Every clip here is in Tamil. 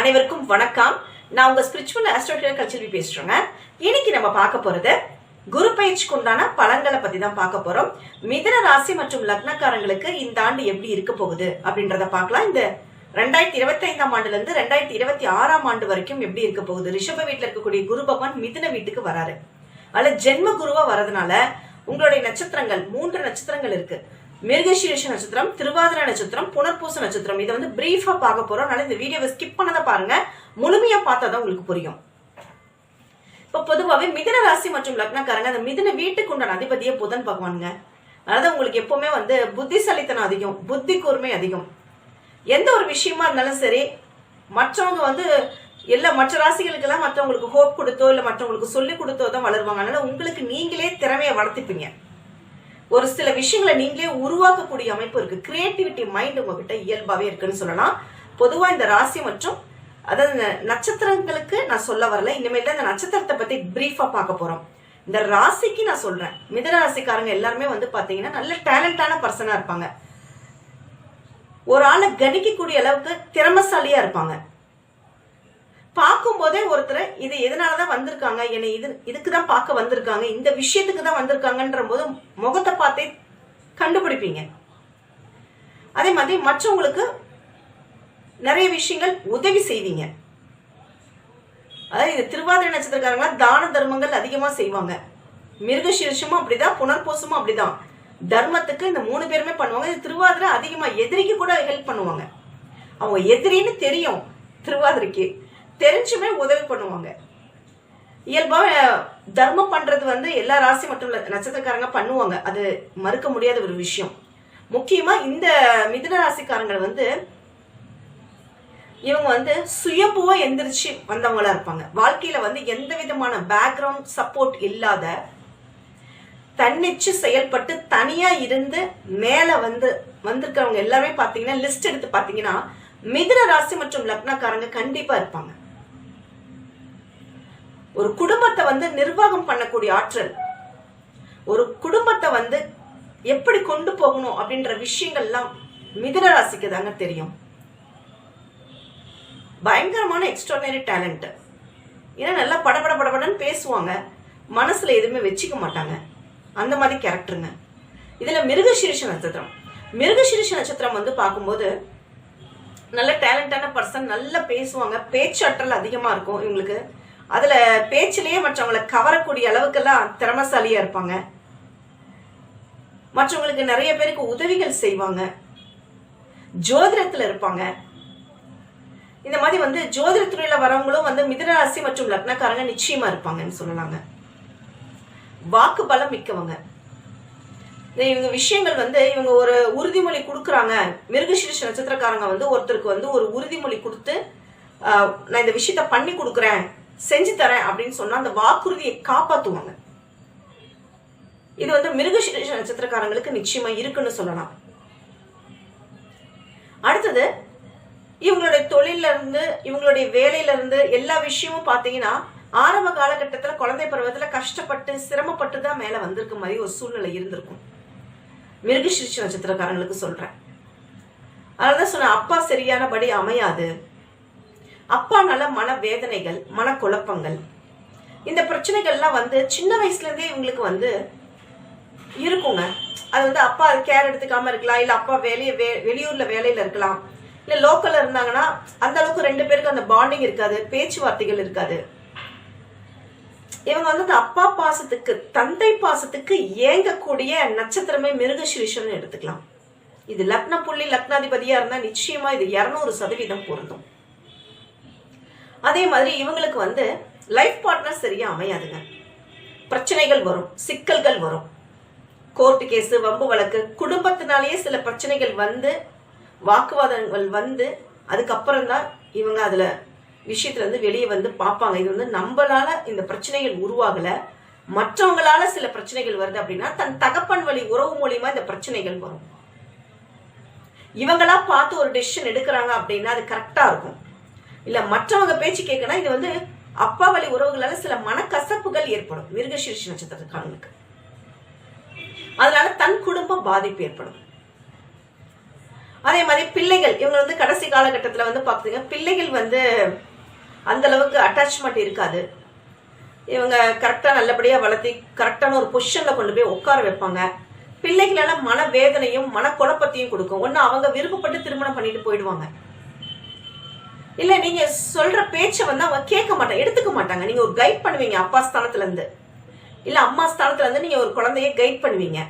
அனைவருக்கும் வணக்கம். நான் உங்க ஸ்பிரிச்சுவல் ஆஸ்ட்ரோட்டியல் கல்ச்சல்வி பேசுறேங்க. இன்னைக்கு நம்ம பார்க்க போறது குரு பயிற்சிக்கு உண்டான பலன்களை பத்தி தான் பார்க்க போறோம். மிதன ராசி மற்றும் லக்னக்காரங்களுக்கு இந்த ஆண்டு எப்படி இருக்க போகுது அப்படின்றத பார்க்கலாம். இந்த ரெண்டாயிரத்தி இருபத்தி ஐந்தாம் ஆண்டுல இருந்து ரெண்டாயிரத்தி இருபத்தி ஆறாம் ஆண்டு வரைக்கும் எப்படி இருக்க போகுது? ரிஷப வீட்டுல இருக்கக்கூடிய குரு பகவான் மிதன வீட்டுக்கு வராரு. அதுல ஜென்ம குருவா வரதுனால உங்களுடைய நட்சத்திரங்கள் மூன்று நட்சத்திரங்கள் இருக்கு. மிருகசீரிஷ நட்சத்திரம் திருவாதிரை நட்சத்திரம் புனர்பூச நட்சத்திரம். இதை வந்து பிரீஃபா பார்க்க போறோம். அதனால இந்த வீடியோவை ஸ்கிப் பண்ணதை பாருங்க. முழுமையா பார்த்தா தான் உங்களுக்கு புரியும். இப்ப பொதுவாகவே மிதன ராசி மற்றும் லக்னக்காரங்க அந்த மிதன வீட்டுக்கு உண்டான புதன் பகவானுங்க. அதனால உங்களுக்கு எப்பவுமே வந்து புத்திசாலித்தனம் அதிகம் புத்தி கூர்மை அதிகம். எந்த ஒரு விஷயமா இருந்தாலும் சரி மற்றவங்க வந்து எல்லா மற்ற ராசிகளுக்கெல்லாம் மற்றவங்களுக்கு ஹோப் கொடுத்தோ இல்லை மற்றவங்களுக்கு சொல்லி கொடுத்தோ தான் வளருவாங்க. அதனால உங்களுக்கு நீங்களே திறமையை வளர்த்துப்பீங்க. ஒரு சில விஷயங்களை நீங்களே உருவாக்கக்கூடிய அமைப்பு இருக்கு. கிரியேட்டிவிட்டி மைண்ட் உங்ககிட்ட இயல்பாவே இருக்குன்னு சொல்லலாம். பொதுவா இந்த ராசி மற்றும் அதாவது நட்சத்திரங்களுக்கு நான் சொல்ல வரல. இனிமேல் தான் இந்த நட்சத்திரத்தை பத்தி பிரீஃபா பார்க்க போறோம். இந்த ராசிக்கு நான் சொல்றேன். மிதன ராசிக்காரங்க எல்லாருமே வந்து பாத்தீங்கன்னா நல்ல டேலண்டான பர்சனா இருப்பாங்க. ஒரு ஆளை கணிக்கக்கூடிய அளவுக்கு திறமசாலியா இருப்பாங்க. பார்க்கும் போதே ஒருத்தர் இது எதனாலதான் வந்திருக்காங்க? என்னை இது இதுக்கு தான் பார்க்க வந்திருக்காங்க. இந்த விஷயத்துக்கு தான் வந்திருக்காங்கன்ற போது முகத்தை பார்த்தே கண்டுபிடிப்பீங்க. அதே மாதிரி மற்றவங்களுக்கு நிறைய விஷயங்கள் உதவி செய்வீங்க. அதாவது இது திருவாதிரை நட்சத்திரக்காரங்களா? தான தர்மங்கள் அதிகமா செய்வாங்க. மிருகசீர்ஷமும் அப்படிதான் புனர்போசமும் அப்படிதான். தர்மத்துக்கு இந்த மூணு பேருமே பண்ணுவாங்க. இது திருவாதிரை அதிகமா எதிரிக்கு கூட ஹெல்ப் பண்ணுவாங்க. அவங்க எதிரின்னு தெரியும் திருவாதிரைக்கு. தெரிஞ்சுமே உதவி பண்ணுவாங்க. இயல்பாக தர்மம் பண்றது வந்து எல்லா ராசி மற்றும் ல- நட்சத்திரக்காரங்க பண்ணுவாங்க. அது மறுக்க முடியாத ஒரு விஷயம். முக்கியமா இந்த மிதுன ராசிக்காரங்கள் வந்து இவங்க வந்து சுயபுவா எந்திரிச்சு வந்தவங்களா இருப்பாங்க. வாழ்க்கையில வந்து எந்த விதமான பேக்ரவுண்ட் சப்போர்ட் இல்லாத தன்னிச்சு செயல்பட்டு தனியா இருந்து மேல வந்து வந்திருக்கிறவங்க எல்லாமே பாத்தீங்கன்னா லிஸ்ட் எடுத்து பாத்தீங்கன்னா மிதுன ராசி மற்றும் லக்னக்காரங்க கண்டிப்பா இருப்பாங்க. ஒரு குடும்பத்தை வந்து நிர்வாகம் பண்ணக்கூடிய ஆற்றல். ஒரு குடும்பத்தை வந்து எப்படி கொண்டு போகணும் அப்படின்ற விஷயங்கள்லாம் மிதுன ராசிக்கு தாங்க தெரியும். பயங்கரமான எக்ஸ்ட்ரானரி டேலண்ட் ஏன்னா நல்லா படபட படபடன்னு பேசுவாங்க. மனசுல எதுவுமே வச்சுக்க மாட்டாங்க. அந்த மாதிரி கேரக்டருங்க. இதுல மிருகசீரிஷ நட்சத்திரம். மிருகசீரிஷ நட்சத்திரம் வந்து பார்க்கும்போது நல்ல டேலண்டான பர்சன் நல்லா பேசுவாங்க. பேச்சாற்றல் அதிகமா இருக்கும் இவங்களுக்கு. அதுல பேச்சிலேயே மற்றவங்களை கவரக்கூடிய அளவுக்கெல்லாம் திறமசாலியா இருப்பாங்க. மற்றவங்களுக்கு நிறைய பேருக்கு உதவிகள் செய்வாங்க. ஜோதிடத்துல இருப்பாங்க. இந்த மாதிரி வந்து ஜோதிட துறையில வரவங்களும் வந்து மிதராசி மற்றும் லக்னக்காரங்க நிச்சயமா இருப்பாங்கன்னு சொல்லலாங்க. வாக்கு பலம் மிக்கவங்க. இந்த இவங்க விஷயங்கள் வந்து இவங்க ஒரு உறுதிமொழி கொடுக்குறாங்க. மிருகசீரிஷ நட்சத்திரக்காரங்க வந்து ஒருத்தருக்கு வந்து ஒரு உறுதிமொழி கொடுத்து நான் இந்த விஷயத்த பண்ணி கொடுக்குறேன். செஞ்சு தரேன் அப்படின்னு சொன்னா அந்த வாக்குறுதியை காப்பாத்துவாங்க. இது வந்து மிருகசீரிஷ நட்சத்திரக்காரங்களுக்கு நிச்சயமா இருக்குன்னு சொல்லலாம். அடுத்தது இவங்களுடைய தொழில இருந்து இவங்களுடைய வேலையில இருந்து எல்லா விஷயமும் பாத்தீங்கன்னா ஆரம்ப காலகட்டத்துல குழந்தை பருவத்துல கஷ்டப்பட்டு சிரமப்பட்டு தான் மேல வந்திருக்க மாதிரி ஒரு சூழ்நிலை இருந்திருக்கும். மிருகசீரிஷ நட்சத்திரக்காரங்களுக்கு சொல்றேன். அதனாலதான் சொன்ன அப்பா சரியானபடி அமையாது. அப்பானால மன வேதனைகள் மன குழப்பங்கள் இந்த பிரச்சனைகள்லாம் வந்து சின்ன வயசுல இருந்தே இவங்களுக்கு வந்து இருக்குங்க. அது வந்து அப்பா கேர் எடுத்துக்காம இருக்கலாம் இல்ல அப்பா வேலையை வே வெளியூர்ல வேலையில இருக்கலாம். இல்ல லோக்கல்ல இருந்தாங்கன்னா அந்த அளவுக்கு ரெண்டு பேருக்கு அந்த பாண்டிங் இருக்காது பேச்சுவார்த்தைகள் இருக்காது. இவங்க வந்து அந்த அப்பா பாசத்துக்கு தந்தை பாசத்துக்கு ஏங்கக்கூடிய நட்சத்திரமே மிருகசீரிஷம்னு எடுத்துக்கலாம். இது லக்ன புள்ளி லக்னாதிபதியா இருந்தா நிச்சயமா இது இருநூறு சதவீதம் பொருந்தும். அதே மாதிரி இவங்களுக்கு வந்து லைஃப் பார்ட்னர் சரியா அமையாதுங்க. பிரச்சனைகள் வரும் சிக்கல்கள் வரும். கோர்ட்டு கேஸ் வம்பு வழக்கு குடும்பத்தினாலேயே சில பிரச்சனைகள் வந்து வாக்குவாதங்கள் வந்து அதுக்கப்புறம் தான் இவங்க அதுல விஷயத்துல இருந்து வெளியே வந்து பார்ப்பாங்க. இது வந்து நம்மளால இந்த பிரச்சனைகள் உருவாகல. மற்றவங்களால சில பிரச்சனைகள் வருது அப்படின்னா தன் தகப்பன் வழி உறவு மூலியமா இந்த பிரச்சனைகள் வரும். இவங்களா பார்த்து ஒரு டெசிஷன் எடுக்கிறாங்க அப்படின்னா அது கரெக்டா இருக்கும். இல்ல மற்றவங்க பேச்சு கேட்கனா இது வந்து அப்பா வழி உறவுகளால சில மனக்கசப்புகள் ஏற்படும். மிருகசீர்ஷ நட்சத்திரக்காரங்களுக்கு. அதனால தன் குடும்பம் பாதிப்பு ஏற்படும். அதே மாதிரி பிள்ளைகள் இவங்க வந்து கடைசி காலகட்டத்தில் வந்து பார்த்தீங்க பிள்ளைகள் வந்து அந்த அளவுக்கு அட்டாச்மெண்ட் இருக்காது. இவங்க கரெக்டாக நல்லபடியாக வளர்த்தி கரெக்டான ஒரு பொசிஷனில் கொண்டு போய் உட்கார வைப்பாங்க. பிள்ளைகளால மன குழப்பத்தையும் கொடுக்கும். ஒன்று அவங்க விருப்பப்பட்டு திருமணம் பண்ணிட்டு போயிடுவாங்க. இல்லை நீங்கள் சொல்கிற பேச்சை வந்து அவங்க கேட்க மாட்டாங்க எடுத்துக்க மாட்டாங்க. நீங்கள் ஒரு கைட் பண்ணுவீங்க அப்பா ஸ்தானத்துலேருந்து இல்லை அம்மா ஸ்தானத்துலேருந்து நீங்கள் ஒரு குழந்தைய கைட் பண்ணுவீங்க.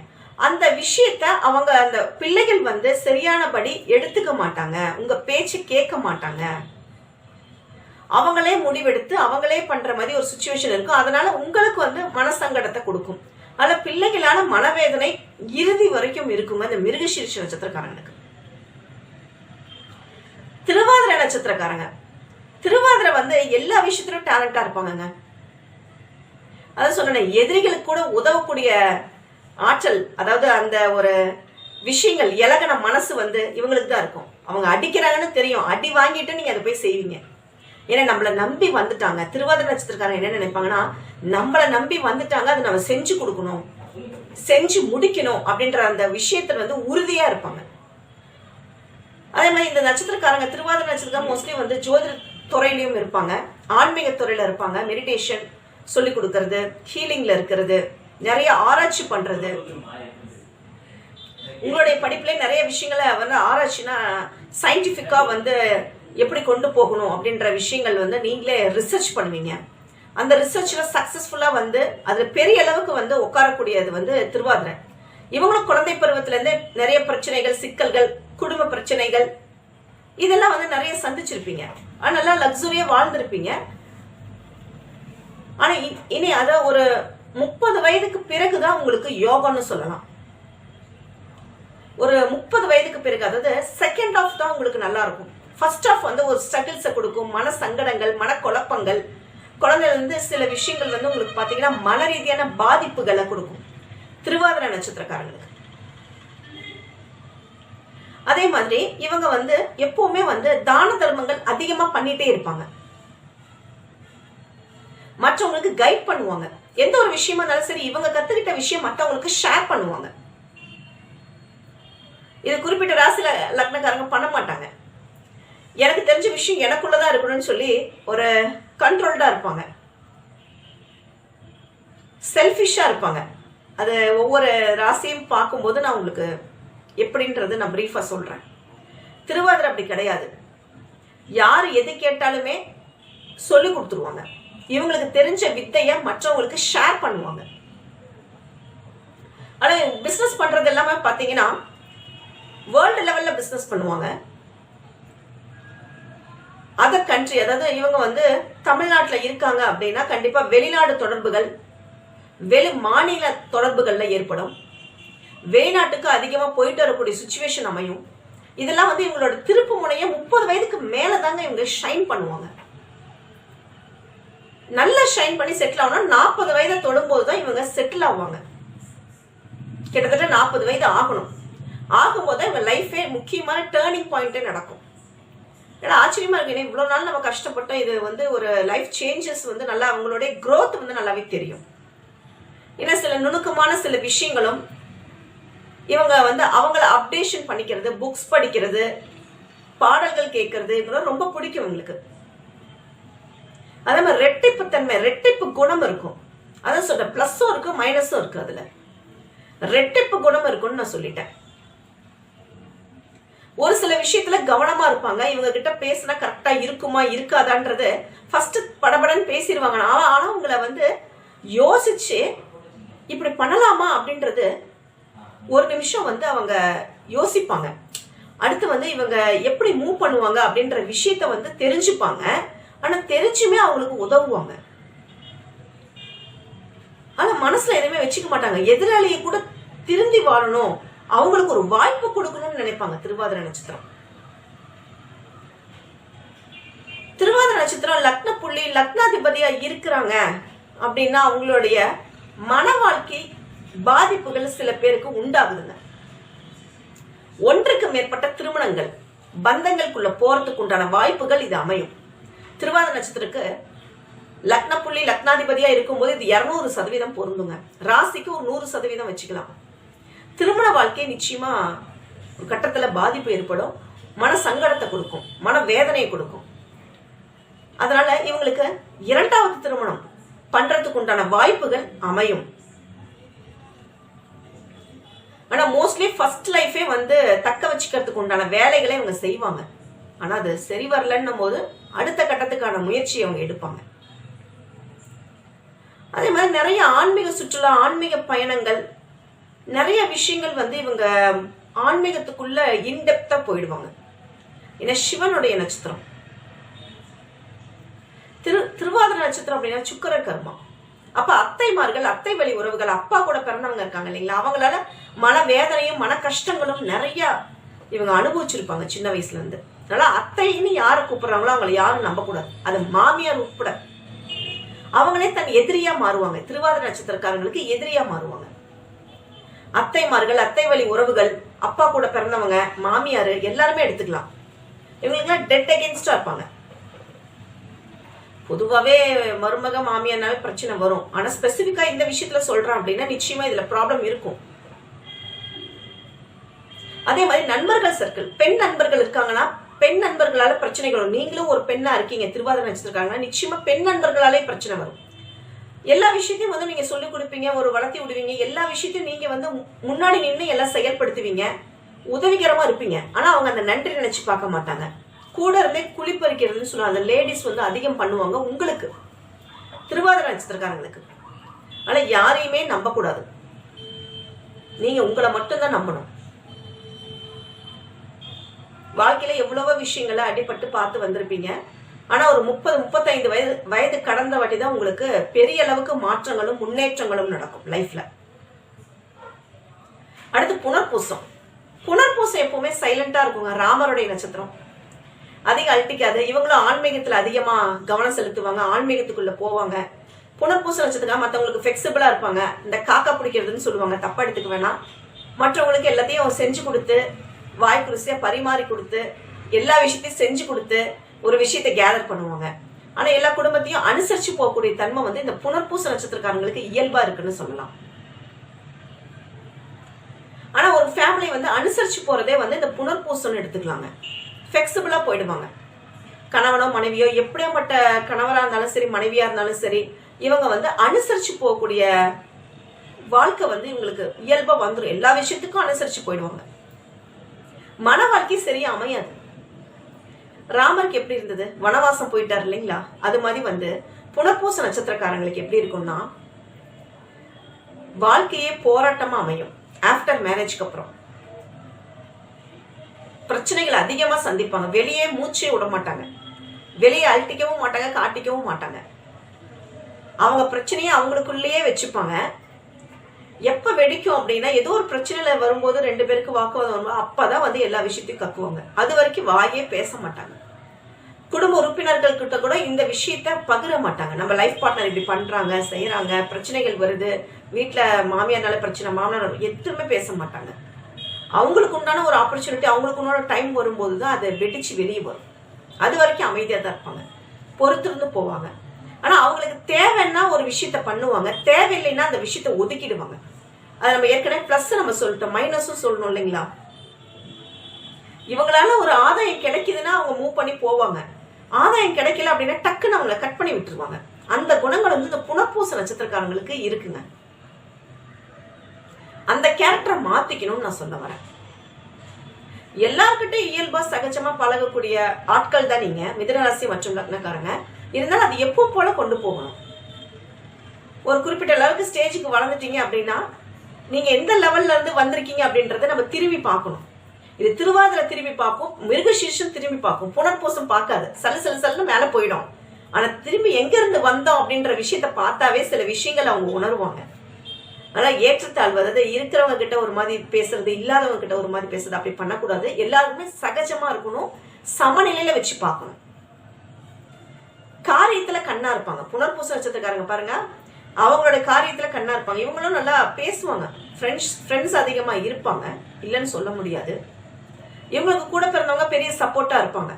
அந்த விஷயத்த அவங்க அந்த பிள்ளைகள் வந்து சரியானபடி எடுத்துக்க மாட்டாங்க. உங்கள் பேச்சு கேட்க மாட்டாங்க. அவங்களே முடிவெடுத்து அவங்களே பண்ணுற மாதிரி ஒரு சுச்சுவேஷன் இருக்கும். அதனால உங்களுக்கு வந்து மனசங்கடத்தை கொடுக்கும். அதில் பிள்ளைகளால் மனவேதனை இறுதி வரைக்கும் இருக்குங்க. இந்த மிருகசீர்ஷ நட்சத்திரக்காரங்களுக்கு. திருவாதிரை நட்சத்திரக்காரங்க. திருவாதிரை வந்து எல்லா விஷயத்திலும் டேலண்டா இருப்பாங்கங்க. அதான் சொன்னேன் எதிரிகளுக்கு கூட உதவக்கூடிய ஆற்றல் அதாவது அந்த ஒரு விஷயங்கள் இலகன மனசு வந்து இவங்களுக்கு தான் இருக்கும். அவங்க அடிக்கிறாங்கன்னு தெரியும். அடி வாங்கிட்டு நீங்க அதை போய் செய்வீங்க. ஏன்னா நம்மளை நம்பி வந்துட்டாங்க. திருவாதிரை நட்சத்திரக்காரங்க என்ன நினைப்பாங்கன்னா நம்மளை நம்பி வந்துட்டாங்க அதை நம்ம செஞ்சு கொடுக்கணும். செஞ்சு முடிக்கணும் அப்படின்ற அந்த விஷயத்துல வந்து உறுதியா இருப்பாங்க. அதே மாதிரி இந்த நட்சத்திரக்காரங்க திருவாதிரை நட்சத்திரம் மோஸ்ட்லி வந்து ஜோதிட துறையிலையும் இருப்பாங்க. ஆன்மீக துறையில இருப்பாங்க. மெடிடேஷன் சொல்லி கொடுக்கறது ஹீலிங்ல இருக்கிறது நிறைய ஆராய்ச்சி பண்றது. உங்களுடைய படிப்புல நிறைய விஷயங்களை வந்து ஆராய்ச்சினா சயின்டிஃபிக்கா வந்து எப்படி கொண்டு போகணும் அப்படின்ற விஷயங்கள் வந்து நீங்களே ரிசர்ச் பண்ணுவீங்க. அந்த ரிசர்ச்ல சக்சஸ்ஃபுல்லா வந்து அதில் பெரிய அளவுக்கு வந்து உட்காரக்கூடியது வந்து திருவாதிரை. இவங்களும் குழந்தை பருவத்திலேருந்து நிறைய பிரச்சனைகள் சிக்கல்கள் குடும்ப பிரச்சனைகள். இதெல்லாம் வந்து நிறைய சந்திச்சிருப்பீங்க. ஆனா நல்லா லக்ஸுரியா வாழ்ந்திருப்பீங்க. ஆனா இ- இனி அத ஒரு முப்பது வயதுக்கு பிறகுதான் உங்களுக்கு யோகம்னு சொல்லலாம். ஒரு முப்பது வயதுக்கு பிறகு அதாவது செகண்ட் ஆஃப் தான் உங்களுக்கு நல்லா இருக்கும் ஃபர்ஸ்ட் ஆஃப் வந்து ஒரு ஸ்ட்ரகிள்ஸை கொடுக்கும் மன சங்கடங்கள் மனக்குழப்பங்கள் குழந்தைல இருந்து சில விஷயங்கள் வந்து உங்களுக்கு பாத்தீங்கன்னா மன ரீதியான பாதிப்புகளை கொடுக்கும். திருவாதிரை நட்சத்திரக்காரங்களுக்கு. அதே மாதிரி இவங்க வந்து எப்பவுமே வந்து தான தர்மங்கள் அதிகமா பண்ணிட்டே இருப்பாங்க. மற்றவங்களுக்கு கைட் பண்ணுவாங்க. எந்த ஒரு விஷயமா இருந்தாலும் சரி இவங்க கத்துக்கிட்ட விஷயம் மற்றவங்களுக்கு ஷேர் பண்ணுவாங்க. இது குறிப்பிட்ட ராசியில லக்னக்காரங்க பண்ண மாட்டாங்க. எனக்கு தெரிஞ்ச விஷயம் எனக்குள்ளதான் இருக்கணும்னு சொல்லி ஒரு கண்ட்ரோல்டா இருப்பாங்க. செல்ஃபிஷா இருப்பாங்க. அது ஒவ்வொரு ராசியும் பார்க்கும்போது நான் உங்களுக்கு எப்படின்றது நான் பிரீஃபா சொல்றேன். திருவாதிரை அப்படி கிடையாது. யார் எது கேட்டாலுமே சொல்லி கொடுத்துருவாங்க. இவங்களுக்கு தெரிஞ்ச வித்தைய மற்றவங்களுக்கு ஷேர் பண்ணுவாங்க. ஆனா பிசினஸ் பண்றது எல்லாமே பாத்தீங்கன்னா வேர்ல்டு லெவல்ல பிசினஸ் பண்ணுவாங்க. அதர் கண்ட்ரி அதாவது இவங்க வந்து தமிழ்நாட்டில் இருக்காங்க அப்படின்னா கண்டிப்பா வெளிநாடு தொடர்புகள் வெளி மாநில தொடர்புகள்ல ஏற்படும். வெளிநாட்டுக்கு அதிகமா போயிட்டு வரக்கூடிய சுச்சுவேஷன் அமையும். இதெல்லாம் வந்து இவங்களோட திருப்பு முனைய முப்பது வயதுக்கு மேல தாங்க இவங்க ஷைன் பண்ணுவாங்க. நல்லா ஷைன் பண்ணி செட்டில் ஆகணும் நாற்பது வயதை தொடும்போது தான் இவங்க செட்டில் ஆவாங்க. கிட்டத்தட்ட நாற்பது வயது ஆகணும். ஆகும்போது தான் இவங்க லைஃபே முக்கியமான டேர்னிங் பாயிண்டே நடக்கும். ஏன்னா ஆச்சரியமா இருக்கு. இவ்வளோ இவ்வளவு நாள் நம்ம கஷ்டப்பட்டோம். இது வந்து ஒரு லைஃப் சேஞ்சஸ் வந்து நல்லா அவங்களுடைய க்ரோத் வந்து நல்லாவே தெரியும். ஏன்னா சில நுணுக்கமான சில விஷயங்களும் இவங்க வந்து அவங்கள அப்டேஷன் பண்ணிக்கிறது புக்ஸ் படிக்கிறது பாடல்கள் கேட்கறது இதெல்லாம் ரொம்ப பிடிக்கும் இவங்களுக்கு. அதே மாதிரி ரெட்டிப்பு தன்மை ரெட்டிப்பு குணம் இருக்கும். அதான் சொல்றேன் பிளஸும் இருக்கும் மைனஸும் இருக்கு அதுல. ரெட்டிப்பு குணம் இருக்கும்னு நான் சொல்லிட்டேன். ஒரு சில விஷயத்துல கவனமா இருப்பாங்க இவங்க கிட்ட பேசினா கரெக்டா இருக்குமா இருக்காதான்றது ஃபர்ஸ்ட் படபடன்னு பேசிடுவாங்க. ஆனா ஆனா உங்களை வந்து யோசிச்சு இப்படி பண்ணலாமா அப்படின்றது ஒரு நிமிஷம் வந்து அவங்க யோசிப்பாங்க. அடுத்து வந்து இவங்க எப்படி மூவ் பண்ணுவாங்க அப்படின்ற விஷயத்த வந்து தெரிஞ்சுப்பாங்க. ஆனா தெரிஞ்சுமே அவங்களுக்கு உதவுவாங்க. ஆனா மனசுல எதுவுமே வச்சுக்க மாட்டாங்க. எதிராளியை கூட திருந்தி வாழணும். அவங்களுக்கு ஒரு வாய்ப்பு கொடுக்கணும்னு நினைப்பாங்க திருவாதிரை நட்சத்திரம். திருவாதிரை நட்சத்திரம் லக்ன புள்ளி லக்னாதிபதியா இருக்கிறாங்க அப்படின்னா அவங்களுடைய மன வாழ்க்கை பாதிப்புகள் சில பேருக்கு உண்டாகுதுங்க. ஒன்றுக்கு மேற்பட்ட திருமணங்கள் பந்தங்களுக்குள்ள போறதுக்கு உண்டான வாய்ப்புகள் இது அமையும். திருவாத நட்சத்திரத்துக்கு லக்ன புள்ளி லக்னாதிபதியா இருக்கும்போது இது இருநூறு சதவீதம் பொருந்துங்க. ராசிக்கு ஒரு நூறு சதவீதம் வச்சுக்கலாம். திருமண வாழ்க்கை நிச்சயமா ஒரு கட்டத்துல பாதிப்பு ஏற்படும். மன சங்கடத்தை கொடுக்கும். மன வேதனையை கொடுக்கும். அதனால இவங்களுக்கு இரண்டாவது திருமணம் பண்றதுக்கு உண்டான வாய்ப்புகள் அமையும். ஆனா மோஸ்ட்லி ஃபர்ஸ்ட் லைஃபே வந்து தக்க வச்சுக்கிறதுக்கு உண்டான வேலைகளை இவங்க செய்வாங்க. ஆனா அது சரி வரலன்னும் போது அடுத்த கட்டத்துக்கான முயற்சியை அவங்க எடுப்பாங்க. அதே மாதிரி நிறைய ஆன்மீக சுற்றுலா ஆன்மீக பயணங்கள் நிறைய விஷயங்கள் வந்து இவங்க ஆன்மீகத்துக்குள்ள இன்டெப்தா போயிடுவாங்க. ஏன்னா சிவனுடைய நட்சத்திரம். திரு திருவாதிரை நட்சத்திரம் அப்படின்னா சுக்கர கர்மா. அப்ப அத்தைமார்கள் அத்தை வழி உறவுகள் அப்பா கூட பிறந்தவங்க இருக்காங்க இல்லைங்களா? அவங்களால மன வேதனையும் மன கஷ்டங்களும் நிறைய இவங்க அனுபவிச்சிருப்பாங்க சின்ன வயசுல இருந்து. அதனால அத்தைன்னு யாரை கூப்பிடுறாங்களோ அவங்களை யாரும் நம்பக்கூடாது அது மாமியார் உட்பட. அவங்களே தன் எதிரியா மாறுவாங்க. திருவாதிரை நட்சத்திரக்காரங்களுக்கு எதிரியா மாறுவாங்க. அத்தைமார்கள் அத்தை வழி உறவுகள் அப்பா கூட பிறந்தவங்க மாமியார் எல்லாருமே எடுத்துக்கலாம். இவங்களுக்கு டெட் அகேன்ஸ்டா இருப்பாங்க. பொதுவாகவே மருமக மாமியார்னால பிரச்சனை வரும். ஆனால் ஸ்பெசிஃபிக்காக இந்த விஷயத்துல சொல்கிறான் அப்படின்னா நிச்சயமாக இதில் ப்ராப்ளம் இருக்கும். அதே மாதிரி நண்பர்கள் சர்க்கிள் பெண் நண்பர்கள் இருக்காங்கன்னா பெண் நண்பர்களால பிரச்சனைகள் வரும். நீங்களும் ஒரு பெண்ணா இருக்கீங்க திருவாதிரை நடிச்சிருக்காங்கன்னா நிச்சயமா பெண் நண்பர்களாலே பிரச்சனை வரும். எல்லா விஷயத்தையும் வந்து நீங்க சொல்லிக் கொடுப்பீங்க ஒரு வளர்த்தி விடுவீங்க. எல்லா விஷயத்தையும் நீங்க வந்து மு- முன்னாடி நின்று எல்லாம் செயல்படுத்துவீங்க. உதவிகரமா இருப்பீங்க. ஆனா அவங்க அந்த நன்றி நினைச்சு பார்க்க மாட்டாங்க. கூட இருந்தே குளிப்பறிக்கிறதுன்னு சொல்லுவாங்க அந்த லேடிஸ் வந்து அதிகம் பண்ணுவாங்க உங்களுக்கு. திருவாதிர நட்சத்திரக்காரங்களுக்கு. ஆனா யாரையுமே நம்பக்கூடாது. நீங்க உங்களை மட்டும்தான் நம்பணும். வாழ்க்கையில எவ்வளவோ விஷயங்களை அடிபட்டு பார்த்து வந்திருப்பீங்க. ஆனா ஒரு முப்பது முப்பத்தைந்து வயது வயது கடந்த வாட்டி தான் உங்களுக்கு பெரிய அளவுக்கு மாற்றங்களும் முன்னேற்றங்களும் நடக்கும் லைஃப்ல அடுத்து புனர்பூசம். புனர்பூசம் எப்பவுமே சைலண்டா இருக்குங்க. ராமருடைய நட்சத்திரம். அதிக அழட்டிக்காது. இவங்களும் ஆன்மீகத்துல அதிகமா கவனம் செலுத்துவாங்க ஆன்மீகத்துக்குள்ள போவாங்க. புனர்பூச நட்சத்திரம் மத்தவங்களுக்கு ஃபிளெக்சிபிளா இருப்பாங்க. இந்த காக்கா பிடிக்கிறதுன்னு சொல்லுவாங்க தப்பா எடுத்துக்க வேணாம். மற்றவங்களுக்கு எல்லாத்தையும் செஞ்சு கொடுத்து வாய்க்கு ருசியா பரிமாறி கொடுத்து எல்லா விஷயத்தையும் செஞ்சு கொடுத்து ஒரு விஷயத்தை கேதர் பண்ணுவாங்க. ஆனா எல்லா குடும்பத்தையும் அனுசரிச்சு போகக்கூடிய தன்மை வந்து இந்த புனர்பூச நட்சத்திரக்காரங்களுக்கு இயல்பா இருக்குன்னு சொல்லலாம். ஆனா ஒரு ஃபேமிலி வந்து அனுசரிச்சு போறதே வந்து இந்த புனர்பூசம்னு எடுத்துக்கலாங்க. ஃபிளெக்சிபிளா போயிடுவாங்க. கணவனோ மனைவியோ எப்படியாப்பட்ட கணவராக இருந்தாலும் சரி மனைவியாக இருந்தாலும் சரி இவங்க வந்து அனுசரித்து போகக்கூடிய வாழ்க்கை வந்து இவங்களுக்கு இயல்பாக வந்துடும் எல்லா விஷயத்துக்கும் அனுசரித்து போயிடுவாங்க. மன வாழ்க்கை சரியா அமையாது. ராமருக்கு எப்படி இருந்தது? வனவாசம் போயிட்டார் இல்லைங்களா? அது மாதிரி வந்து புனர்பூச நட்சத்திரக்காரங்களுக்கு எப்படி இருக்கும்னா வாழ்க்கையே போராட்டமா அமையும். ஆஃப்டர் மேரேஜ்க்கு அப்புறம். பிரச்சனைகள் அதிகமா சந்திப்பாங்க. வெளியே மூச்சே விட மாட்டாங்க. வெளியே அழட்டிக்கவும் மாட்டாங்க காட்டிக்கவும் மாட்டாங்க. அவங்க பிரச்சனையை அவங்களுக்குள்ளேயே வச்சுப்பாங்க. எப்ப வெடிக்கும் அப்படின்னா ஏதோ ஒரு பிரச்சனையில வரும்போது ரெண்டு பேருக்கு வாக்குவாதம் வரும்போது அப்பதான் வந்து எல்லா விஷயத்தையும் கக்குவாங்க. அது வரைக்கும் வாயே பேச மாட்டாங்க. குடும்ப உறுப்பினர்கள் கிட்ட கூட இந்த விஷயத்த பகிர மாட்டாங்க. நம்ம லைஃப் பார்ட்னர் இப்படி பண்றாங்க செய்யறாங்க பிரச்சனைகள் வருது வீட்டில் மாமியார்னால பிரச்சனை மாமனார் எதுவுமே பேச மாட்டாங்க. அவங்களுக்கு உண்டான ஒரு ஆப்பர்ச்சுனிட்டி அவங்களுக்கு உண்டான டைம் வரும்போது தான் அதை வெடிச்சு வெளியே வரும். அது வரைக்கும் அமைதியாக தான் இருப்பாங்க. பொறுத்திருந்து போவாங்க. ஆனால் அவங்களுக்கு தேவைன்னா ஒரு விஷயத்த பண்ணுவாங்க. தேவையில்லைன்னா அந்த விஷயத்த ஒதுக்கிடுவாங்க. அதை நம்ம ஏற்கனவே ப்ளஸ் நம்ம சொல்லிட்டோம் மைனஸும் சொல்லணும் இல்லைங்களா? இவங்களால ஒரு ஆதாயம் கிடைக்குதுன்னா அவங்க மூவ் பண்ணி போவாங்க. ஆதாயம் கிடைக்கல அப்படின்னா டக்குன்னு அவங்கள கட் பண்ணி விட்டுருவாங்க. அந்த குணங்கள் வந்து இந்த புனப்பூச நட்சத்திரக்காரங்களுக்கு இருக்குங்க. அந்த கேரக்டரை மாத்திக்கணும்னு நான் சொல்ல வரேன். எல்லார்கிட்டையும் இயல்பா சகஜமா பழகக்கூடிய ஆட்கள் தான் நீங்க. மிதனராசி மற்றும் லக்னக்காரங்க. இருந்தாலும் அது எப்பவும் போல கொண்டு போகணும். ஒரு குறிப்பிட்ட லெவலுக்கு ஸ்டேஜுக்கு வளர்ந்துட்டீங்க அப்படின்னா நீங்க எந்த லெவல்ல இருந்து வந்திருக்கீங்க அப்படின்றத நம்ம திரும்பி பார்க்கணும். இது திருவாதிரை திரும்பி பார்க்கும் மிருகசீர்ஷம் திரும்பி பார்க்கும். புனர்பூசம் பார்க்காது. சல்லு சல்லு சல்லுன்னு மேல போயிடும். ஆனா திரும்பி எங்க இருந்து வந்தோம் அப்படின்ற விஷயத்த பார்த்தாவே சில விஷயங்கள் அவங்க உணர்வாங்க. ஆனா ஏற்றத்தாழ்வு அதாவது இருக்கிறவங்க கிட்ட ஒரு மாதிரி பேசுறது இல்லாதவங்க கிட்ட ஒரு மாதிரி பேசுறது அப்படி பண்ணக்கூடாது. எல்லாருக்குமே சகஜமா இருக்கணும். சமநிலையில வச்சு பார்க்கணும். காரியத்துல கண்ணா இருப்பாங்க. புனர்பூச நட்சத்திரக்காரங்க பாருங்க. அவங்களோட காரியத்துல கண்ணா இருப்பாங்க. இவங்களும் நல்லா பேசுவாங்க. ஃப்ரெண்ட்ஸ் ஃப்ரெண்ட்ஸ் அதிகமா இருப்பாங்க. இல்லைன்னு சொல்ல முடியாது. இவங்களுக்கு கூட பிறந்தவங்க பெரிய சப்போர்ட்டா இருப்பாங்க.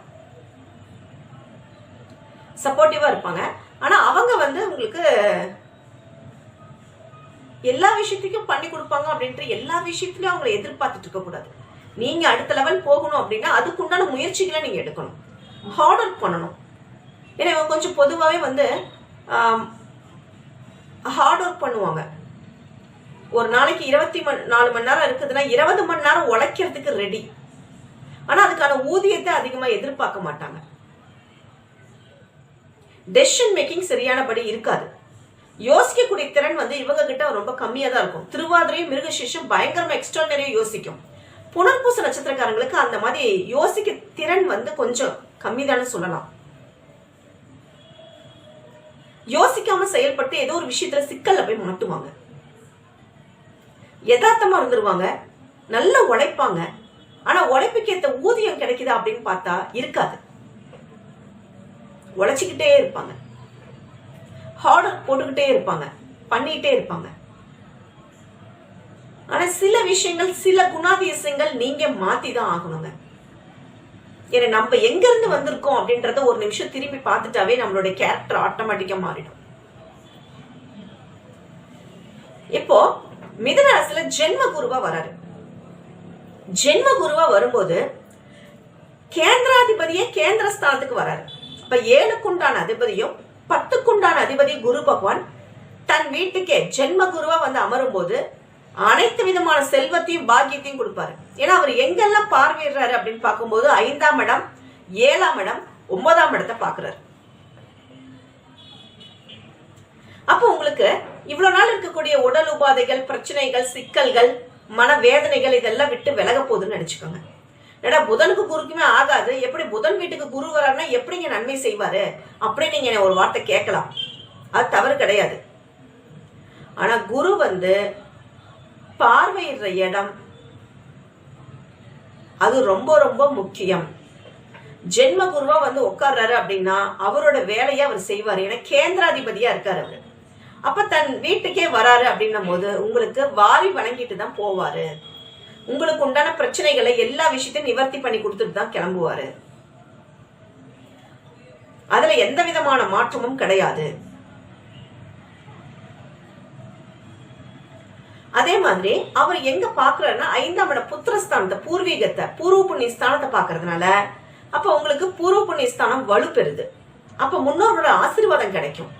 சப்போர்ட்டிவா இருப்பாங்க. ஆனா அவங்க வந்து உங்களுக்கு எல்லா விஷயத்துக்கும் பண்ணி கொடுப்பாங்க அப்படின்ற எல்லா விஷயத்துலயும் அவங்கள எதிர்பார்த்துட்டு இருக்க கூடாது. நீங்க அடுத்த லெவல் போகணும் அப்படின்னா அதுக்குண்டான முயற்சிகளை நீங்க எடுக்கணும். ஹார்ட் ஒர்க் பண்ணணும். ஏன்னா இவங்க கொஞ்சம் பொதுவாகவே வந்து ஹார்ட் ஒர்க் பண்ணுவாங்க. ஒரு நாளைக்கு இருபத்தி மணி நாலு மணி நேரம் இருக்குதுன்னா இருபது மணி நேரம் உழைக்கிறதுக்கு ரெடி ஆனா அதுக்கான ஊதியத்தை அதிகமா எதிர்பார்க்க மாட்டாங்க. டெசிஷன் மேக்கிங் சரியானபடி இருக்காது. யோசிக்கக்கூடிய திறன் வந்து இவங்க கிட்ட ரொம்ப கம்மியா தான் இருக்கும். திருவாதிரையும் மிருகசீஷம் பயங்கரமா எக்ஸ்ட்ரானரியா யோசிக்கும். புனர்பூச நட்சத்திரக்காரங்களுக்கு அந்த மாதிரி யோசிக்க திறன் வந்து கொஞ்சம் கம்மிதான்னு சொல்லலாம். யோசிக்காம செயல்பட்டு ஏதோ ஒரு விஷயத்துல சிக்கல்ல போய் மாட்டுவாங்க. யதார்த்தமா இருந்துருவாங்க. நல்லா உழைப்பாங்க. ஆனா உழைப்புக்கு ஏத்த ஊதியம் கிடைக்குதா அப்படின்னு பார்த்தா இருக்காது. உழைச்சிக்கிட்டே இருப்பாங்க. ஹார்டர் போட்டுக்கிட்டே இருப்பாங்க. பண்ணிக்கிட்டே இருப்பாங்க. ஆனா சில விஷயங்கள் சில குணாதிசயங்கள் நீங்க மாத்தி தான் ஆகணுங்க. ஏன்னா நம்ம எங்க இருந்து வந்திருக்கோம் அப்படின்றத ஒரு நிமிஷம் திரும்பி பார்த்துட்டாவே நம்மளுடைய கேரக்டர் ஆட்டோமேட்டிக்கா மாறிடும். இப்போ மிதன ஜென்ம குருவா வராரு. ஜென்ம குருவா வரும்போது கேந்திராதிபதியே கேந்திர ஸ்தானத்துக்கு வராரு. அப்ப ஏழுக்குண்டான அதிபதியும் பத்துக்குண்டான அதிபதி குரு பகவான் தன் வீட்டுக்கே ஜென்ம குருவா வந்து அமரும் போது அனைத்து விதமான செல்வத்தையும் பாக்கியத்தையும் கொடுப்பாரு. ஏன்னா அவர் எங்கெல்லாம் பார்வையிடுறாரு அப்படின்னு பார்க்கும்போது ஐந்தாம் இடம் ஏழாம் இடம் ஒன்பதாம் இடத்தை பாக்குறாரு அப்போ உங்களுக்கு இவ்வளவு நாள் இருக்கக்கூடிய உடல் உபாதைகள் பிரச்சனைகள் சிக்கல்கள் மன வேதனைகள் இதெல்லாம் விட்டு விலக போகுதுன்னு நினைச்சுக்கோங்க. ஏடா புதனுக்கு குருக்குமே ஆகாது. எப்படி புதன் வீட்டுக்கு குரு வராருன்னா எப்படிங்க நன்மை செய்வாரு? அப்படி நீங்க ஒரு வார்த்தை கேட்கலாம். அது தவறு கிடையாது. ஆனா குரு வந்து பார்வையிடுற இடம். அது ரொம்ப ரொம்ப முக்கியம். ஜென்ம குருவா வந்து உட்கார்றாரு அப்படின்னா அவரோட வேலையை அவர் செய்வார். ஏன்னா கேந்திராதிபதியா இருக்காரு அவரு. அப்ப தன் வீட்டுக்கே வராரு அப்படின்னும் போது உங்களுக்கு வாரி வழங்கிட்டு தான் போவாரு. உங்களுக்கு உண்டான பிரச்சனைகளை எல்லா விஷயத்தையும் நிவர்த்தி பண்ணி கொடுத்துட்டு தான் கிளம்புவாரு. அதுல எந்த விதமான மாற்றமும் கிடையாது. அதே மாதிரி அவர் எங்க பாக்குறாருன்னா ஐந்தாம் இட புத்திரஸ்தானத்தை பூர்வீகத்தை பூர்வ புண்ணிய ஸ்தானத்தை பாக்குறதுனால அப்ப உங்களுக்கு பூர்வ புண்ணிய ஸ்தானம் வலுப்பெறுது. அப்ப முன்னோர்களோட ஆசீர்வாதம் கிடைக்கும்.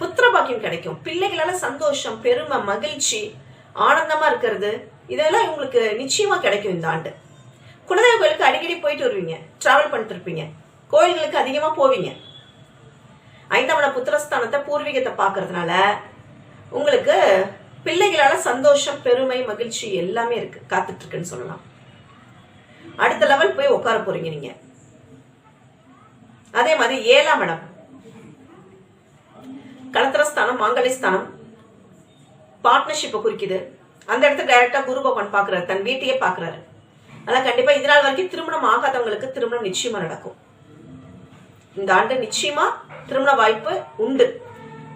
புத்திர பாக்கியம் கிடைக்கும். பிள்ளைகளால சந்தோஷம் பெருமை மகிழ்ச்சி ஆனந்தமா இருக்கிறது. இதெல்லாம் உங்களுக்கு நிச்சயமா கிடைக்கும் இந்த ஆண்டு. குலதெய்வ கோயிலுக்கு அடிக்கடி போயிட்டு வருவீங்க. டிராவல் பண்ணிட்டு இருப்பீங்க. கோயில்களுக்கு அதிகமா போவீங்க. ஐந்தாவன புத்திரஸ்தானத்தை பூர்வீகத்தை பாக்குறதுனால உங்களுக்கு பிள்ளைகளால சந்தோஷம் பெருமை மகிழ்ச்சி எல்லாமே இருக்கு. காத்துட்டு இருக்குன்னு சொல்லலாம். அடுத்த லெவல் போய் உட்கார போறீங்க நீங்க. அதே மாதிரி ஏழாம் இடம். கலத்திரஸ்தானம் மாங்கலிஸ்தானம் பார்ட்னர்ஷிப்பை குறிக்குது. அந்த இடத்துல டைரக்டா குரு பகவான் பாக்குறாரு. தன் வீட்டையே பாக்குறாரு. அதான் கண்டிப்பா இதனால் வரைக்கும் திருமணம் ஆகாதவங்களுக்கு திருமணம் நிச்சயமா நடக்கும். இந்த ஆண்டு நிச்சயமா திருமண வாய்ப்பு உண்டு.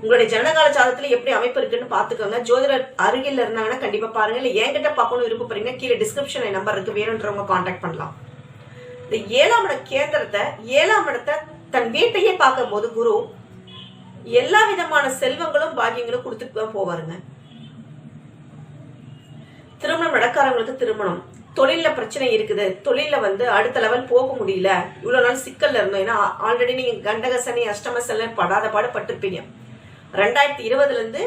உங்களுடைய ஜனகால ஜாதத்துல எப்படி அமைப்பு இருக்குன்னு பாத்துக்கோங்க ஜோதிடர் அருகில் இருந்தாங்கன்னா கண்டிப்பா பாருங்க. இல்ல என்கிட்ட பார்க்கணும் விருப்பப்படுறீங்க கீழே டிஸ்கிரிப்ஷன் நம்பர் இருக்கு. வேணுன்றவங்க காண்டாக்ட் பண்ணலாம். இந்த ஏழாம் இட கேந்திரத்தை ஏழாம் இடத்தை தன் வீட்டையே பார்க்கும் போது குரு எல்லா விதமான செல்வங்களும் பாக்கியங்களும் கொடுத்துட்டு தான் போவாருங்க. திருமணம் நடக்காதவங்களுக்கு திருமணம். தொழில பிரச்சனை இருக்குது. தொழில வந்து அடுத்த லெவல் போக முடியல. இவ்வளவு நாள் சிக்கல்ல இருந்தோம். ஏன்னா ஆல்ரெடி நீங்க கண்டக சனி அஷ்டம சனி படாத பாடு பட்டிருப்பீங்க. ரெண்டாயிரத்தி இருபதுல இருந்து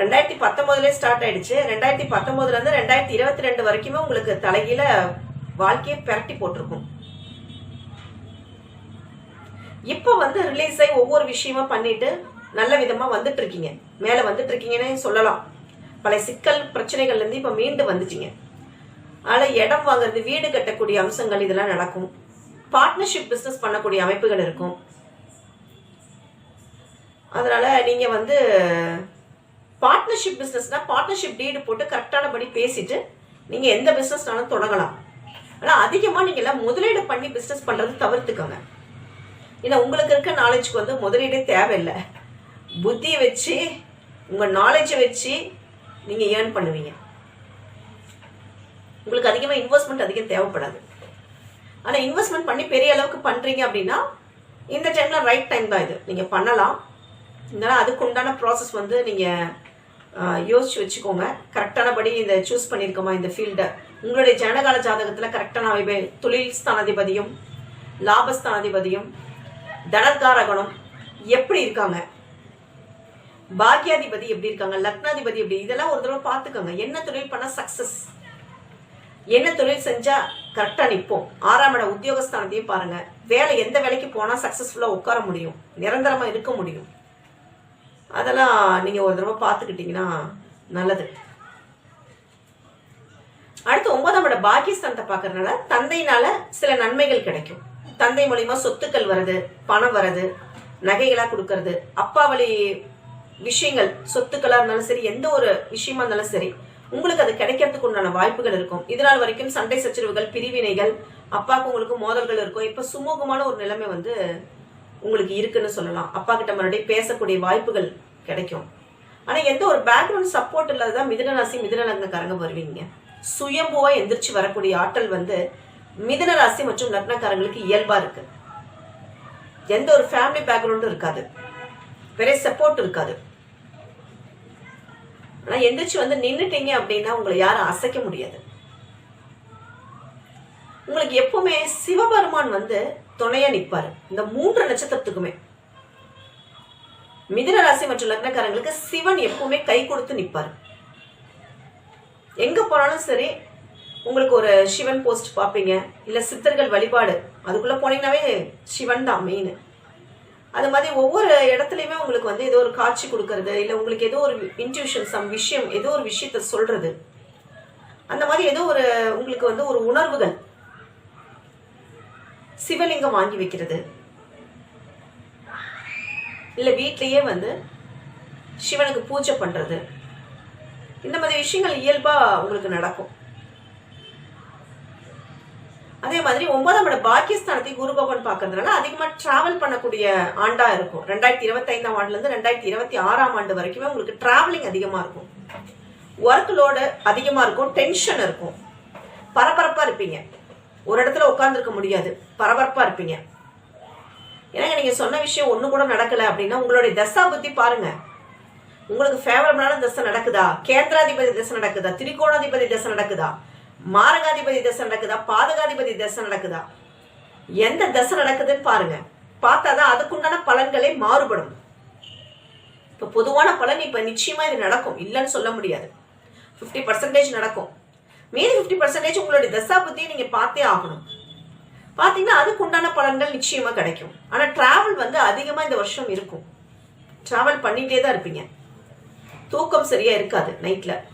ரெண்டாயிரத்தி பத்தொன்பதுல ஸ்டார்ட் ஆயிடுச்சு. ரெண்டாயிரத்தி பத்தொன்பதுல இருந்து ரெண்டாயிரத்தி இருபத்தி ரெண்டு வரைக்குமே உங்களுக்கு தலையில வாழ்க்கையை பெரட்டி போட்டிருக்கும். இப்போ வந்து ரிலீஸ் ஆகி ஒவ்வொரு விஷயமா பண்ணிட்டு நல்ல விதமா வந்துட்டு இருக்கீங்க. மேல வந்துட்டு இருக்கீங்கன்னு சொல்லலாம். பல சிக்கல் பிரச்சனைகள்ல இருந்து இப்ப மீண்டு வந்துட்டீங்க. அதனால இடம் வாங்குறது வீடு கட்டக்கூடிய அம்சங்கள் இதெல்லாம் நடக்கும். பார்ட்னர்ஷிப் பிசினஸ் பண்ணக்கூடிய அமைப்புகள் இருக்கும். அதனால நீங்க வந்து பார்ட்னர்ஷிப் பிசினஸ்னா பார்ட்னர்ஷிப் டீடு போட்டு கரெக்டானபடி பேசிட்டு நீங்க எந்த பிசினஸ்னாலும் தொடங்கலாம். ஆனா அதிகமா நீங்க எல்லாம் முதலீடு பண்ணி பிசினஸ் பண்றது தவிர்த்துக்கோங்க. ஏன்னா உங்களுக்கு இருக்க நாலேஜ்க்கு வந்து முதலீடே தேவையில்லை. புத்தியை வச்சு உங்க நாலேஜை வச்சு நீங்க ஏர்ன் பண்ணுவீங்க. உங்களுக்கு அதிகமா இன்வெஸ்ட்மெண்ட் அதிகம் தேவைப்படாது. ஆனா இன்வெஸ்ட்மெண்ட் பண்ணி பெரிய அளவுக்கு பண்றீங்க அப்படின்னா இந்த டைம்ல ரைட் டைம் தான் இது. நீங்க பண்ணலாம். இருந்தாலும் அதுக்கு உண்டான ப்ராசஸ் வந்து நீங்க யோசிச்சு வச்சுக்கோங்க. கரெக்டானபடி இந்த சூஸ் பண்ணியிருக்கோமா இந்த ஃபீல்டை உங்களுடைய ஜனகால ஜாதகத்தில் கரெக்டான தொழில் ஸ்தானாதிபதியும் லாபஸ்தானாதிபதியும் தனகாரகணம் எப்படி இருக்காங்க? பாக்கியாதிபதி எப்படி இருக்காங்க லக்னாதிபதி எப்படி இதெல்லாம் ஒரு தடவை பார்த்துக்கோங்க. என்ன தொழில் பண்ணா சக்சஸ் என்ன தொழில் செஞ்சா கரெக்டா நிப்போம்? ஆறாம் இட உத்தியோகஸ்தானத்தையும் பாருங்க. வேலை எந்த வேலைக்கு போனா சக்சஸ்ஃபுல்லா உட்கார முடியும். நிரந்தரமா இருக்க முடியும். அதெல்லாம் நீங்க ஒரு தடவை பார்த்துக்கிட்டீங்கன்னா நல்லது. அடுத்து ஒன்பதாம் இட பாக்கியஸ்தானத்தை பாக்குறதுனால தந்தையினால சில நன்மைகள் கிடைக்கும். தந்தை மூலியமா சொத்துக்கள் வருது பணம் வருது நகைகளா கொடுக்கறது அப்பா வழி விஷயங்கள் சொத்துக்களா இருந்தாலும் சரி எந்த ஒரு விஷயமா இருந்தாலும் சரி உங்களுக்கு அது கிடைக்கிறதுக்கு உண்டான வாய்ப்புகள் இருக்கும். இதனால் வரைக்கும் சண்டை சச்சரவுகள் பிரிவினைகள் அப்பாவுக்கு உங்களுக்கு மோதல்கள் இருக்கும். இப்ப சுமூகமான ஒரு நிலைமை வந்து உங்களுக்கு இருக்குன்னு சொல்லலாம். அப்பா கிட்ட மறுபடியும் பேசக்கூடிய வாய்ப்புகள் கிடைக்கும். ஆனா எந்த ஒரு பேக்ரவுண்ட் சப்போர்ட் இல்லாததான் மிதனராசி ராசி வருவீங்க. சுயம்புவா எந்திரிச்சு வரக்கூடிய ஆற்றல் வந்து மிதனராசி மற்றும் லக்னக்காரங்களுக்கு இயல்பா இருக்கு. எந்த ஒரு ஃபேமிலி பேக்ரவுண்டும் இருக்காது. பெரிய சப்போர்ட் இருக்காது. ஆனா எந்திரிச்சு வந்து நின்னுட்டீங்க அப்படின்னா உங்களை யாரும் அசைக்க முடியாது. உங்களுக்கு எப்பவுமே சிவபெருமான் வந்து துணையா நிப்பாரு. இந்த மூன்று நட்சத்திரத்துக்குமே. மிதுன ராசி மற்றும் லக்னக்காரங்களுக்கு சிவன் எப்பவுமே கை கொடுத்து நிப்பாரு. எங்க போனாலும் சரி உங்களுக்கு ஒரு சிவன் போஸ்ட் பார்ப்பீங்க. இல்ல சித்தர்கள் வழிபாடு. அதுக்குள்ள போனீங்கன்னாவே சிவன் தான் மெயின் அது மாதிரி ஒவ்வொரு இடத்துலையுமே உங்களுக்கு வந்து ஏதோ ஒரு காட்சி கொடுக்கறது இல்லை உங்களுக்கு ஏதோ ஒரு இன்ட்யூஷன் சம் விஷயம் ஏதோ ஒரு விஷயத்த சொல்றது. அந்த மாதிரி ஏதோ ஒரு உங்களுக்கு வந்து ஒரு உணர்வுகள் சிவலிங்கம் வாங்கி வைக்கிறது. இல்லை வீட்லேயே வந்து சிவனுக்கு பூஜை பண்றது. இந்த மாதிரி விஷயங்கள் இயல்பா உங்களுக்கு நடக்கும். அதே மாதிரி ஒன்பதாம் இட பாக்கியஸ்தானத்தை குரு பகவான் பாக்குறதுனால அதிகமா டிராவல் பண்ணக்கூடிய ஆண்டா இருக்கும். ரெண்டாயிரத்தி இருபத்தி ஐந்தாம் ஆண்டுல இருந்து ரெண்டாயிரத்தி இருபத்தி ஆறாம் ஆண்டு வரைக்குமே உங்களுக்கு டிராவலிங் அதிகமா இருக்கும். ஒர்க் லோடு அதிகமா இருக்கும் டென்ஷன் இருக்கும். பரபரப்பா இருப்பீங்க. ஒரு இடத்துல உட்கார்ந்துருக்க முடியாது. பரபரப்பா இருப்பீங்க. ஏன்னா நீங்க சொன்ன விஷயம் ஒண்ணு கூட நடக்கல அப்படின்னா உங்களுடைய தசா புத்தி பாருங்க. உங்களுக்கு ஃபேவரபிளான தசை நடக்குதா? கேந்திராதிபதி தசை நடக்குதா? திரிகோணாதிபதி தசை நடக்குதா? மாரகாதிபதி தசை நடக்குதா? பாதகாதிபதி தசை நடக்குதா? எந்த தசை நடக்குதுன்னு பாருங்க. பார்த்தாதான் அதுக்குண்டான பலன்களே மாறுபடும். இப்ப பொதுவான பலன் இப்ப நிச்சயமா இது நடக்கும். இல்லைன்னு சொல்ல முடியாது. 50% பர்சன்டேஜ் நடக்கும். மீதி 50% பர்சன்டேஜ் உங்களுடைய தசா புத்தியை நீங்க பார்த்தே ஆகணும். பாத்தீங்கன்னா அதுக்கு உண்டான பலன்கள் நிச்சயமா கிடைக்கும். ஆனா டிராவல் வந்து அதிகமா இந்த வருஷம் இருக்கும். டிராவல் பண்ணிட்டே தான் இருப்பீங்க. தூக்கம் சரியா இருக்காது நைட்ல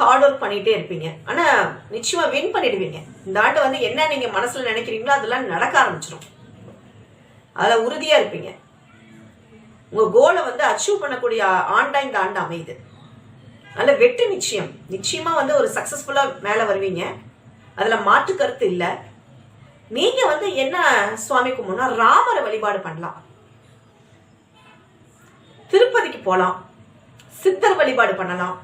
ஹார்ட் ஒர்க் பண்ணிட்டே இருப்பீங்க. ஆனா நிச்சயமா வின் பண்ணிடுவீங்க. இந்த ஆண்டு வந்து என்ன நீங்க மனசுல நினைக்கிறீங்களோ அதெல்லாம் நடக்க ஆரம்பிச்சிடும் அதுல உறுதியா இருப்பீங்க. உங்க கோலை வந்து அச்சீவ் பண்ணக்கூடிய ஆண்டா இந்த ஆண்டு அமையுது. நல்ல வெற்றி நிச்சயம். நிச்சயமா வந்து ஒரு சக்சஸ்ஃபுல்லா மேல வருவீங்க. அதுல மாற்று கருத்து இல்ல. நீங்க வந்து என்ன சுவாமி கும்பிடணும்னா ராமரை வழிபாடு பண்ணலாம். திருப்பதிக்கு போலாம். சித்தர் வழிபாடு பண்ணலாம்.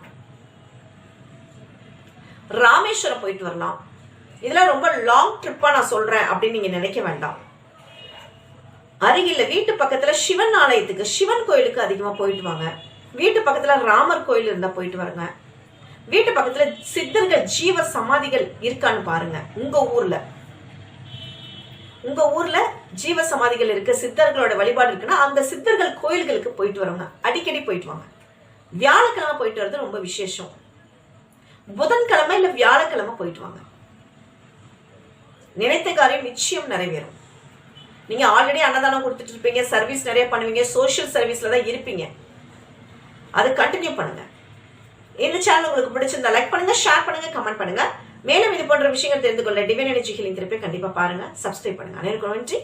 ராமேஸ்வரம் போயிட்டு வரலாம். இதெல்லாம் ரொம்ப லாங் ட்ரிப்பா நான் சொல்றேன் அப்படின்னு நீங்க நினைக்க வேண்டாம். அருகில் வீட்டு பக்கத்துல சிவன் ஆலயத்துக்கு சிவன் கோயிலுக்கு அதிகமா போயிட்டு வாங்க. வீட்டு பக்கத்துல ராமர் கோயில் இருந்தா போயிட்டு வருங்க. வீட்டு பக்கத்துல சித்தர்கள் ஜீவ சமாதிகள் இருக்கான்னு பாருங்க உங்க ஊர்ல. உங்க ஊர்ல ஜீவ சமாதிகள் இருக்கு சித்தர்களோட வழிபாடு இருக்குன்னா அந்த சித்தர்கள் கோயில்களுக்கு போயிட்டு வரவங்க அடிக்கடி போயிட்டு வாங்க. வியாழக்கிழமை போயிட்டு வர்றது ரொம்ப விசேஷம். புதன்கிழமை இல்ல வியாழக்கிழமை போயிட்டு வாங்க. நினைத்த காரியம் நிச்சயம் நிறைவேறும். நீங்க ஆல்ரெடி அன்னதானம் கொடுத்துட்டு இருப்பீங்க சர்வீஸ் நிறைய பண்ணுவீங்க சோஷியல் சர்வீஸ்ல தான் இருப்பீங்க. அதை கண்டினியூ பண்ணுங்க. இந்த சேனல் உங்களுக்கு பிடிச்சிருந்தா லைக் பண்ணுங்க ஷேர் பண்ணுங்க கமெண்ட் பண்ணுங்க. மேலும் இது போன்ற விஷயங்கள் தெரிந்து கொள்ள டிவைன் எனர்ஜி ஹீலிங் திருப்பி கண்டிப்பா பாருங்க சப்ஸ்கிரைப் பண்ணுங்க. அனைவருக்கும் நன்றி.